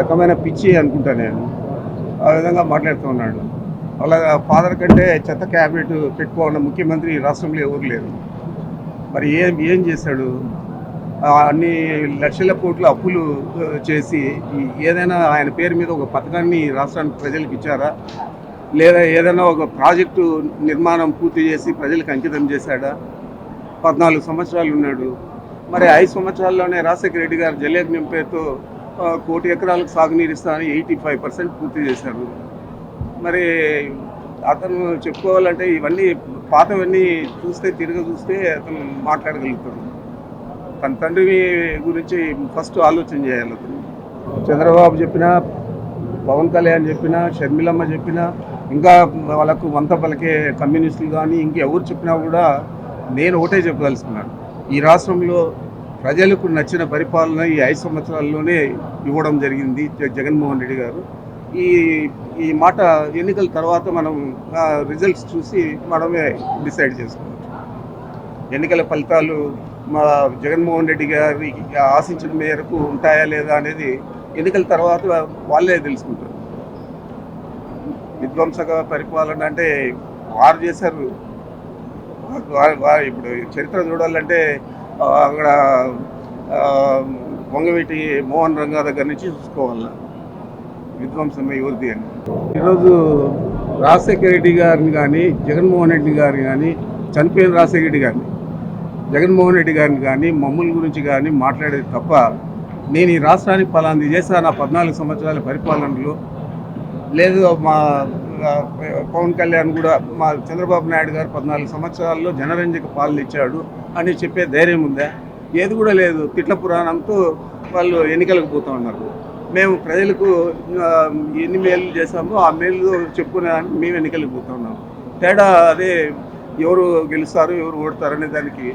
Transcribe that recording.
రకమైన పిచ్చి అనుకుంటా నేను. ఆ విధంగా మాట్లాడుతూ ఉన్నాడు. అలాగా ఫాదర్ కంటే చెత్త క్యాబినెట్ పెట్టుకోవాలన్న ముఖ్యమంత్రి రాష్ట్రంలో ఎవరు లేరు. మరి ఏం ఏం చేశాడు? అన్ని లక్షల కోట్ల అప్పులు చేసి ఏదైనా ఆయన పేరు మీద ఒక పథకాన్ని రాష్ట్రానికి ప్రజలకు ఇచ్చారా? లేదా ఏదైనా ఒక ప్రాజెక్టు నిర్మాణం పూర్తి చేసి ప్రజలకు అంకితం చేశాడా? పద్నాలుగు సంవత్సరాలు ఉన్నాడు. మరి ఐదు సంవత్సరాల్లోనే రాజశేఖర రెడ్డి గారు జలయజ్ఞం పేరుతో కోటి ఎకరాలకు సాగునీరు ఇస్తానని ఎయిటీ ఫైవ్ పర్సెంట్ పూర్తి చేశారు. మరి అతను చెప్పుకోవాలంటే ఇవన్నీ పాతవన్నీ చూస్తే తిరిగి చూస్తే అతను మాట్లాడగలుగుతాడు. తన తండ్రి గురించి ఫస్ట్ ఆలోచన చేయాలి అతను. చంద్రబాబు చెప్పినా పవన్ కళ్యాణ్ చెప్పినా షర్మిలమ్మ చెప్పినా ఇంకా వాళ్ళకు వంత పలికే కమ్యూనిస్టులు కానీ ఇంకెవరు చెప్పినా కూడా నేను ఒకటే చెప్పదలుచుకున్నాను. ఈ రాష్ట్రంలో ప్రజలకు నచ్చిన పరిపాలన ఈ ఐదు సంవత్సరాల్లోనే ఇవ్వడం జరిగింది జ- జగన్మోహన్ రెడ్డి గారు. ఈ ఈ మాట ఎన్నికల తర్వాత మనం రిజల్ట్స్ చూసి మనమే డిసైడ్ చేసుకోవచ్చు ఎన్నికల ఫలితాలు మా జగన్మోహన్ రెడ్డి గారి ఆశించిన మేరకు ఉంటాయా లేదా అనేది ఎన్నికల తర్వాత వాళ్ళే తెలుసుకుంటారు. విధ్వంసక పరిపాలన అంటే వారు చేశారు. ఇప్పుడు చరిత్ర చూడాలంటే అక్కడ వంగవీటి మోహన్ రంగా దగ్గర నుంచి చూసుకోవాలి. విధ్వంసం యువతి అని. ఈరోజు రాజశేఖర రెడ్డి గారిని కానీ జగన్మోహన్ రెడ్డి గారిని కానీ చనిపోయిన రాజశేఖర రెడ్డి గారిని జగన్మోహన్ రెడ్డి గారిని కానీ మమ్మల్ని గురించి కానీ మాట్లాడేది తప్ప నేను ఈ రాష్ట్రానికి పలాంది చేశాను. నా పద్నాలుగు సంవత్సరాల పరిపాలనలో లేదు మా పవన్ కళ్యాణ్ కూడా మా చంద్రబాబు నాయుడు గారు పద్నాలుగు సంవత్సరాల్లో జనరంజక పాలన ఇచ్చాడు. అని చెప్పే ధైర్యం ఉందా? ఏది కూడా లేదు. తిట్ల పురాణంతో వాళ్ళు ఎన్నికలకు పోతూ ఉన్నారు. మేము ప్రజలకు ఎన్ని మేలు చేశామో ఆ మేలు చెప్పుకునేదానికి మేము ఎన్నికలకు పోతూ ఉన్నాం. తేడా అదే ఎవరు గెలుస్తారు ఎవరు ఓడతారు అనే దానికి